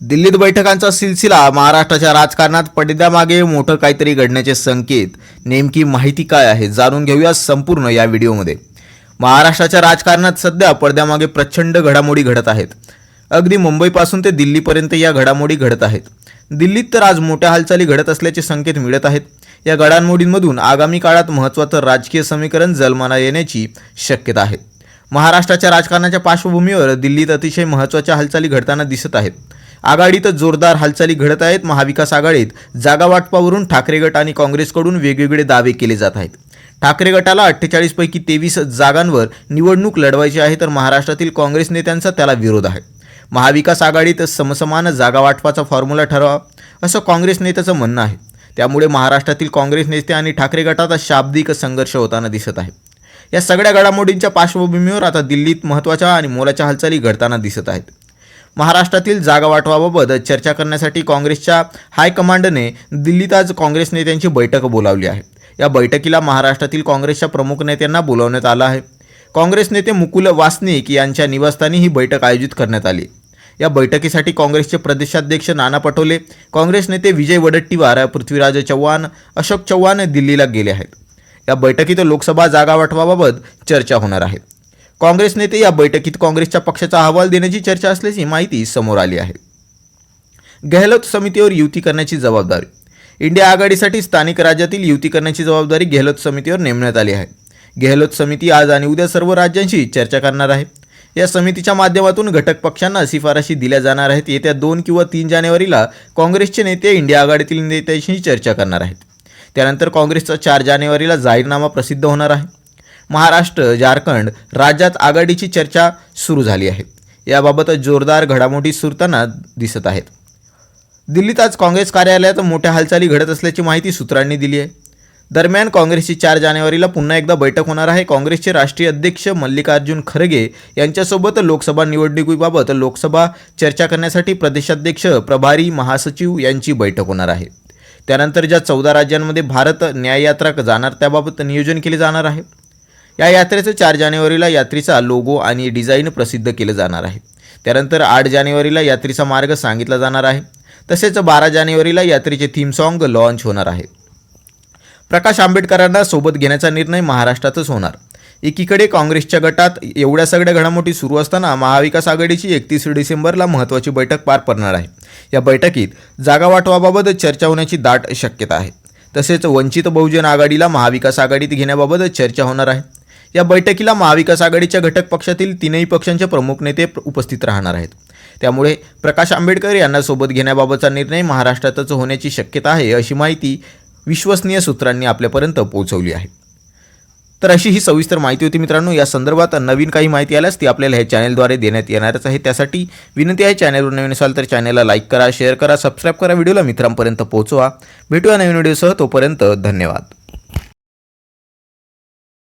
दिल्लीत बैठकांचा सिलसिला महाराष्ट्राच्या राजकारणात पडद्यामागे मोठं काहीतरी घडण्याचे संकेत. नेमकी माहिती काय आहे जाणून घेऊया संपूर्ण या व्हिडिओमध्ये. महाराष्ट्राच्या राजकारणात सध्या पडद्यामागे प्रचंड घडामोडी घडत आहेत. अगदी मुंबईपासून ते दिल्लीपर्यंत या घडामोडी घडत आहेत. दिल्लीत तर आज मोठ्या हालचाली घडत असल्याचे संकेत मिळत आहेत. या घडामोडींमधून आगामी काळात महत्त्वाचं राजकीय समीकरण जलमाना येण्याची शक्यता आहे. महाराष्ट्राच्या राजकारणाच्या पार्श्वभूमीवर दिल्लीत अतिशय महत्त्वाच्या हालचाली घडताना दिसत आहेत. आघाडीत जोरदार हालचाली घडत आहेत महाविकास आघाडीत. जागा वाटपावरून ठाकरे गट आणि काँग्रेसकडून वेगवेगळे दावे केले जात आहेत. ठाकरे गटाला अठ्ठेचाळीसपैकी तेवीस जागांवर निवडणूक लढवायची आहे तर महाराष्ट्रातील काँग्रेस नेत्यांचा त्याला विरोध आहे. महाविकास आघाडीत समसमान जागा वाटपाचा फॉर्म्युला ठरवा असं काँग्रेस नेत्याचं म्हणणं आहे. त्यामुळे महाराष्ट्रातील काँग्रेस नेते आणि ठाकरे गटात शाब्दिक संघर्ष होताना दिसत आहे या सगळ्या घडामोडींच्या पार्श्वभूमीवर आता दिल्लीत महत्त्वाच्या आणि मोलाच्या हालचाली घडताना दिसत आहेत. महाराष्ट्रातील जागा वाटवाबाबत चर्चा करण्यासाठी काँग्रेसच्या हायकमांडने दिल्लीत आज काँग्रेस नेत्यांची बैठक बोलावली आहे. या बैठकीला महाराष्ट्रातील काँग्रेसच्या प्रमुख नेत्यांना बोलावण्यात आलं आहे. काँग्रेस नेते मुकुल वासनिक यांच्या निवासस्थानी ही बैठक आयोजित करण्यात आली. या बैठकीसाठी काँग्रेसचे प्रदेशाध्यक्ष नाना पटोले काँग्रेस नेते विजय वडट्टीवार पृथ्वीराज चव्हाण अशोक चव्हाण दिल्लीला गेले आहेत. या बैठकीत लोकसभा जागा वाटवाबाबत चर्चा होणार आहे. काँग्रेस नेते या बैठकीत काँग्रेसच्या पक्षाचा अहवाल देण्याची चर्चा असल्याची माहिती समोर आली आहे. गेहलोत समितीवर युती करण्याची जबाबदारी. इंडिया आघाडीसाठी स्थानिक राज्यातील युती करण्याची जबाबदारी गेहलोत समितीवर नेमण्यात आली आहे. गेहलोत समिती आज आणि उद्या सर्व राज्यांशी चर्चा करणार आहे. या समितीच्या माध्यमातून घटक पक्षांना शिफारशी दिल्या जाणार आहेत. येत्या दोन किंवा तीन जानेवारीला काँग्रेसचे नेते इंडिया आघाडीतील नेत्यांशी चर्चा करणार आहेत. त्यानंतर काँग्रेसचा चार जानेवारीला जाहीरनामा प्रसिद्ध होणार आहे. महाराष्ट्र झारखंड राज्यात आघाडीची चर्चा सुरू झाली आहे. याबाबत जोरदार घडामोडी सुरताना दिसत आहेत. दिल्लीत आज काँग्रेस कार्यालयात मोठ्या हालचाली घडत असल्याची माहिती सूत्रांनी दिली आहे. दरम्यान काँग्रेसची चार जानेवारीला पुन्हा एकदा बैठक होणार आहे. काँग्रेसचे राष्ट्रीय अध्यक्ष मल्लिकार्जुन खरगे यांच्यासोबत लोकसभा निवडणुकीबाबत लोकसभा चर्चा करण्यासाठी प्रदेशाध्यक्ष प्रभारी महासचिव यांची बैठक होणार आहे. त्यानंतर ज्या चौदा राज्यांमध्ये भारत न्याययात्रा जाणार त्याबाबत नियोजन केले जाणार आहे. या यात्रेचं चार जानेवारीला यात्रेचा लोगो आणि डिझाईन प्रसिद्ध केलं जाणार आहे. त्यानंतर आठ जानेवारीला यात्रेचा मार्ग सांगितला जाणार आहे. तसेच बारा जानेवारीला यात्रेचे थीम सॉन्ग लॉन्च होणार आहे. प्रकाश आंबेडकरांना सोबत घेण्याचा निर्णय महाराष्ट्रातच होणार. एकीकडे काँग्रेसच्या गटात एवढ्या सगळ्या घडामोडी सुरू असताना महाविकास आघाडीची एकतीस डिसेंबरला महत्त्वाची बैठक पार पडणार आहे. या बैठकीत जागा वाटवाबाबत चर्चा होण्याची दाट शक्यता आहे. तसेच वंचित बहुजन आघाडीला महाविकास आघाडीत घेण्याबाबत चर्चा होणार आहे. या बैठकीला महाविकास आघाडीच्या घटक पक्षातील तीनही पक्षांचे प्रमुख नेते उपस्थित राहणार आहेत. त्यामुळे प्रकाश आंबेडकर यांना सोबत घेण्याबाबतचा निर्णय महाराष्ट्रातच होण्याची शक्यता आहे अशी माहिती विश्वसनीय सूत्रांनी आपल्यापर्यंत पोहोचवली आहे. तर अशी ही सविस्तर माहिती होती मित्रांनो. या संदर्भात नवीन काही माहिती आल्यास ती आपल्याला हे चॅनलद्वारे देण्यात येणारच आहे. त्यासाठी विनंती आहे चॅनलवर नवीन असाल तर चॅनलला लाईक करा शेअर करा सबस्क्राईब करा व्हिडिओला मित्रांपर्यंत पोहोचवा. भेटूया नवीन व्हिडिओसह. तोपर्यंत धन्यवाद.